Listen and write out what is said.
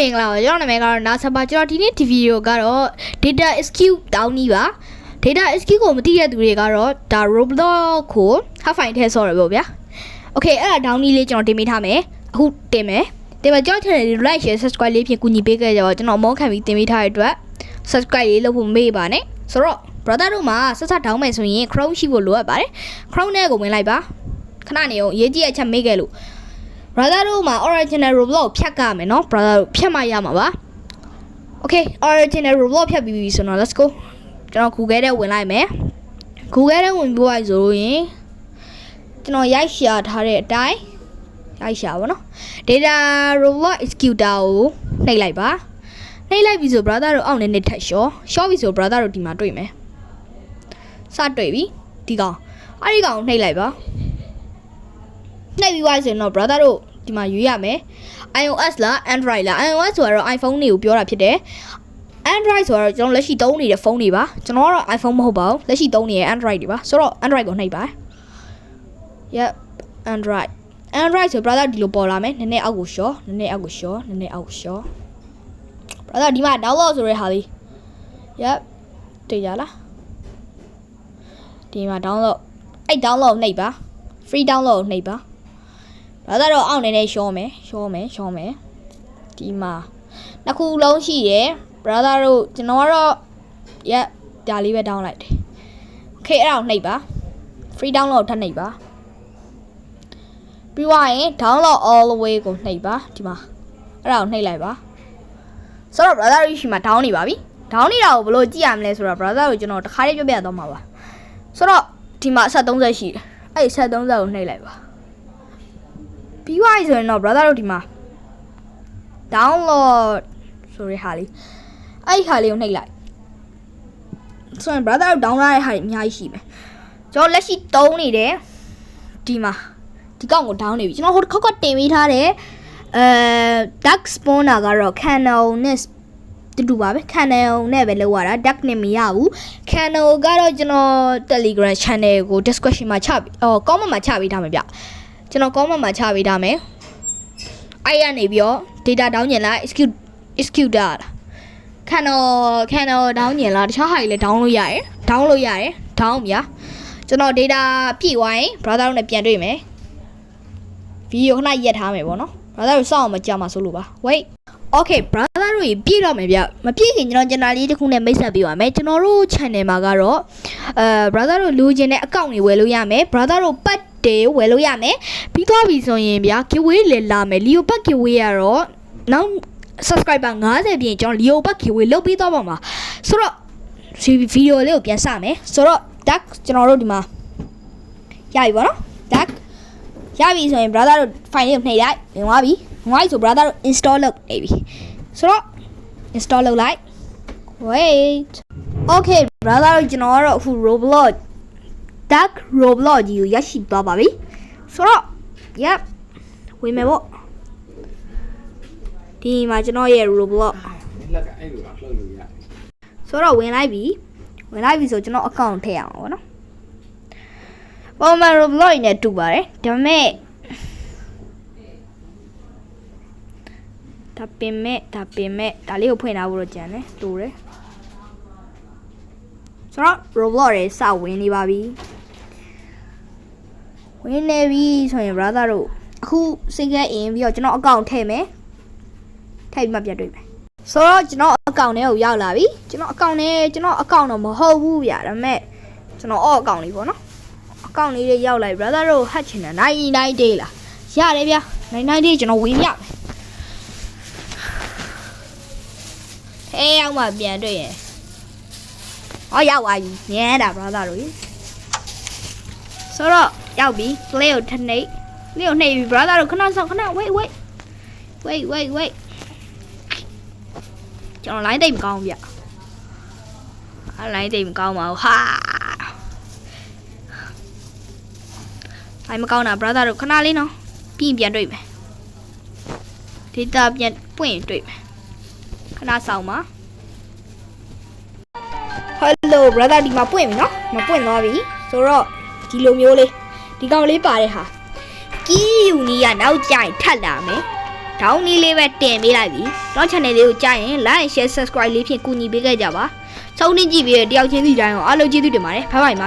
မင်္ဂလာပါကျွန်တော်နာမည်ကတော့နာဆာပါကျွန်တော်ဒီနေ့ဒီဗီဒီယိုကတော့ data SQ တောင်းနီးပါ data SQ ကိုမသိတဲ့သူတွေကတော့ဒါ Roblox ကို half file ထဲဆော်ရပေါ့ဗျာ Okay အဲ့ဒါတောင်းနီးလေးကျွန်တော်တင်ပေးထားမယ်အခုတင်မယ်တင်မယ်ကျွန်တော် channel လေး like share subscribe လေးဖြင့်ကူညီပေးခဲ့ကြပါကျွန်တော်အမောခံပြီးတင်ပေးထားတဲ့အတွက် subscribe လေးလုပ်ဖို့မမေ့ပါနဲ့ဆိုတော့ brother တို့မှာဆက်ဆက်တောင်းမယ်ဆိုရင် Chrome ရှိဖို့လိုအပ်ပါတယ် Chrome နဲ့ကိုဝင်လိုက်ပါခဏနေအောင်အရေးကြီးအချက်မေးခဲ့လို့ brother တို့မှာ original roblox ဖြတ်ကမယ်နော် brother တို့ဖြတ်မှရမှာပါ okay original roblox ဖြတ်ပြီးပြီဆိုတော့ let's go ကျွန်တော် google ထဲဝင်လိုက်မယ် google ထဲဝင်ပြီးွားဆိုလို့ရင်ကျွန်တော်ရိုက်ရှာထားတဲ့အတိုင်းရိုက်ရှာပါနော် data roblox executor ကိုနှိပ်လိုက်ပါနှိပ်လိုက်ပြီဆို brother တို့အောက်နေနေထက်ရှော့ရှော့ပြီဆို brother တို့ဒီမှာတွေ့မယ်စတွေ့ပြီဒီကောင်အဲ့ဒီကောင်နှိပ်လိုက်ပါ နှိပ်ပြီးသွားပြီဆိုရင်တော့ brother တို့ဒီမှာရွေးရမယ် iOS လား Android လား iOS ဆိုတော့ iPhone တွေကိုပြောတာဖြစ်တယ် Android ဆိုတော့ကျွန်တော်လက်ရှိသုံးနေတဲ့ဖုန်းတွေပါကျွန်တော်ကတော့ iPhone မဟုတ်ပါဘူးလက်ရှိသုံးနေတဲ့ Android တွေပါဆိုတော့ Android ကိုနှိပ်ပါ Yep Android Android ဆို brother ဒီလိုပေါ်လာမယ်နည်းနည်းအောက်ကိုရှော့နည်းနည်းအောက်ကိုရှော့နည်းနည်းအောက်ကိုရှော့ brother ဒီမှာ download ဆိုတဲ့ဟာလေး Yep တွေ့ကြလားဒီမှာ download အဲ့ download နှိပ်ပါ free download နှိပ်ပါ brother တော့အောက်နေနေရှောမယ်ရှောမယ်ရှောမယ်ဒီမှာနှစ်ခုလုံးရှိရယ် brother တို့ကျွန်တော်ကတော့ရက်ဒါလေးပဲ down လိုက်တယ် okay အဲ့ဒါကိုနှိပ်ပါ free download ထပ်နှိပ်ပါပြီးသွားရင် download all the way ကိုနှိပ်ပါဒီမှာအဲ့ဒါကိုနှိပ်လိုက်ပါဆိုတော့ brother တို့ရှိမှာ down နေပါပြီ down နေတာကိုဘယ်လိုကြည့်ရမလဲဆိုတော့ brother ကိုကျွန်တော်တစ်ခါလေးပြပြသွားမှာပါဆိုတော့ဒီမှာအဆက်30ရှိတယ်အဲ့ဒီဆက်30ကိုနှိပ်လိုက်ပါ ပြီးသွားပြီဆိုရင်တော့ brother တို့ဒီမှာ download ဆိုရဟာလေးအဲ့ဒီဟာလေးကိုနှိပ်လိုက်ဆိုရင် brother တို့ download ရတဲ့ဟာတွေအများကြီးရှိမယ်ကျွန်တော်လက်ရှိတုံးနေတယ်ဒီမှာဒီကောင်ကို down နေပြီကျွန်တော်ဟိုတစ်ခေါက်ကတင်ပေးထားတယ်အဲ dark spawner ကတော့ canon နဲ့ တူတူပါပဲ canon နဲ့ပဲလောက်ရတာ dark နဲ့မရဘူး canon ကတော့ကျွန်တော် telegram channel ကို description မှာချပြီးအော် comment မှာချပေးထားမှာဗျ ကျွန်တော် comment မှာချပေးထားမယ်အဲ့ရနေပြီးတော့ data တောင်းညင်လား execute execute တာလားခံတော့ခံတော့တောင်းညင်လားတခြားဟာတွေလည်း down လို့ရတယ် down လို့ရတယ် down မြာကျွန်တော် data ပြည့်သွားရင် browser တို့နဲ့ပြန်တွေ့မယ်ဗီဒီယိုခဏရက်ထားမယ်ပေါ့နော် browser တို့စောင့်အောင်မကြာမှာဆိုလို့ပါ wait okay brother တို့ပြည့်တော့မယ်ဗျမပြည့်ခင်ကျွန်တော် channel လေးတစ်ခုနဲ့မိတ်ဆက်ပေးပါမယ်ကျွန်တော်တို့ channel မှာကတော့အဲ brother တို့လူချင်းတဲ့အကောင့်တွေဝယ်လို့ရမယ် brother တို့ပ တ်တွေဝယ်လို့ရမယ်ပြီးသွားပြီဆိုရင်ဗျာ giveaway လည်းလာမယ် leo pack giveaway ကတော့နောက် subscriber 90ပြင်ကျွန်တော် leo pack giveaway လုပ်ပြီးသွားပါမှာဆိုတော့ဒီဗီဒီယိုလေးကိုပြန်စမယ်ဆိုတော့ duck ကျွန်တော်တို့ဒီမှာရပြီပေါ့နော် duck ရပြီဆိုရင် brother တို့ file လေးကိုနှိပ်လိုက်ဝင်သွားပြီဝင်သွားပြီဆို brother တို့ install လုပ်နေပြီဆိုတော့ install လုပ်လိုက် wait okay brother တို့ကျွန်တော်ကတော့အခု roblox dark roblox ကြီးကိုရရှိသွားပါပြီဆိုတော့ yep ဝင်မယ်ပေါ့ဒီမှာကျွန်တော်ရဲ့ roblox လက်ကအဲ့လိုလားလှုပ်လို့ရတယ်ဆိုတော့ဝင်လိုက်ပြီဝင်လိုက်ပြီဆိုကျွန်တော် account ထည့်ရအောင်ပေါ့နော်ပုံမှန် roblox နဲ့တူပါတယ်ဒါပေမဲ့ဒါပင်မဲ့ဒါပင်မဲ့ဒါလေးကိုဖွင့်ထားဖို့တော့ကြံတယ်တူတယ်ဆိုတော့ roblox ရဲ့စဝင်နေပါပြီ ဝင်နေပြီဆိုရင် brother တို့အခုစိတ်ကအင်ပြီးတော့ကျွန်တော် account ထည့်မယ်ထည့်ပြီးမှပြန်တွေ့မယ်ဆိုတော့ကျွန်တော်အကောင့်ထဲကိုရောက်လာပြီကျွန်တော်အကောင့်ထဲကျွန်တော်အကောင့်တော့မဟုတ်ဘူးဗျာဒါပေမဲ့ကျွန်တော်အော့အကောင့်လေးပေါ့နော်အကောင့်လေးတွေရောက်လာပြီ brother တို့ဟတ်ချင်တာ99 day လားရတယ်ဗျာ99 day ကျွန်တော်ဝင်ရမယ်အဲရောက်မှပြန်တွေ့ရင်ဟောရောက်သွားပြီညံတာ brother တို့ကြီးဆိုတော့ ရောက်ပြီ play ကိုထနှိပ် play ကိုနှိပ်ပြီ brother တို့ခဏစောင့်ခဏ wait wait wait wait wait ကျွန်တော် line တိတ်မကောင်းဘူးဗျအဲ line တိတ်မကောင်းပါဘူးဟာ line မကောင်းတာ brother တို့ခဏလေးနော်ပြီးရင်ပြန်တွေ့မယ် data ပြန်ပွင့်ရင်တွေ့မယ်ခဏဆောင်ပါ hello brother ဒီမှာပွင့်ပြီနော်မပွင့်သွားပြီဆိုတော့ဒီလိုမျိုးလေး ဒီကောင်လေးပါတဲ့ဟာကီယူနီကနောက်ကျရင်ထပ်လာမယ်ဒေါင်းနီးလေးပဲတင်ပေးလိုက်ပြီတော့ channel လေးကိုကြားရင် like share subscribe လေးဖြင့်ကူညီပေးခဲ့ကြပါစောင်းနေကြည့်ပြီးတဲ့တယောက်ချင်းစီတိုင်းကိုအားလုံးကျေးဇူးတင်ပါတယ်ဘိုင်ဘိုင်ပါ